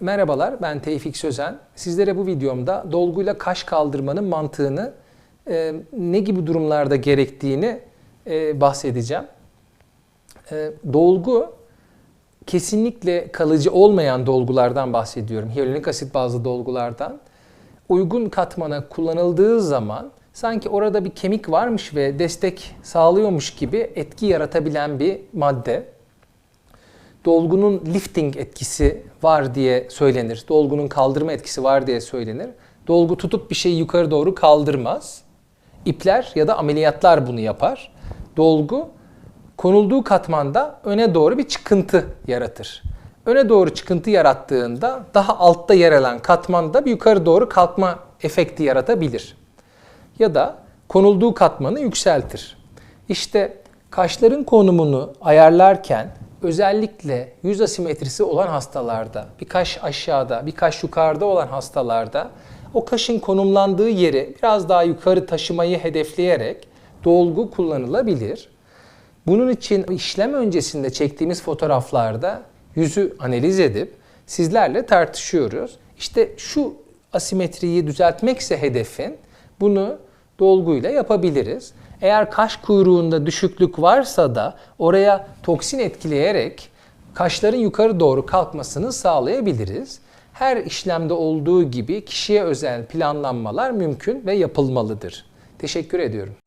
Merhabalar, ben Tevfik Sözen. Sizlere bu videomda dolguyla kaş kaldırmanın mantığını, e, ne gibi durumlarda gerektiğini e, bahsedeceğim. E, dolgu kesinlikle kalıcı olmayan dolgulardan bahsediyorum. Hyaluronik asit bazlı dolgulardan. Uygun katmana kullanıldığı zaman sanki orada bir kemik varmış ve destek sağlıyormuş gibi etki yaratabilen bir madde dolgunun lifting etkisi var diye söylenir. Dolgunun kaldırma etkisi var diye söylenir. Dolgu tutup bir şeyi yukarı doğru kaldırmaz. İpler ya da ameliyatlar bunu yapar. Dolgu konulduğu katmanda öne doğru bir çıkıntı yaratır. Öne doğru çıkıntı yarattığında daha altta yer alan katmanda bir yukarı doğru kalkma efekti yaratabilir. Ya da konulduğu katmanı yükseltir. İşte kaşların konumunu ayarlarken özellikle yüz asimetrisi olan hastalarda, bir kaş aşağıda, bir kaş yukarıda olan hastalarda o kaşın konumlandığı yeri biraz daha yukarı taşımayı hedefleyerek dolgu kullanılabilir. Bunun için işlem öncesinde çektiğimiz fotoğraflarda yüzü analiz edip sizlerle tartışıyoruz. İşte şu asimetriyi düzeltmekse hedefin bunu dolguyla yapabiliriz. Eğer kaş kuyruğunda düşüklük varsa da oraya toksin etkileyerek kaşların yukarı doğru kalkmasını sağlayabiliriz. Her işlemde olduğu gibi kişiye özel planlanmalar mümkün ve yapılmalıdır. Teşekkür ediyorum.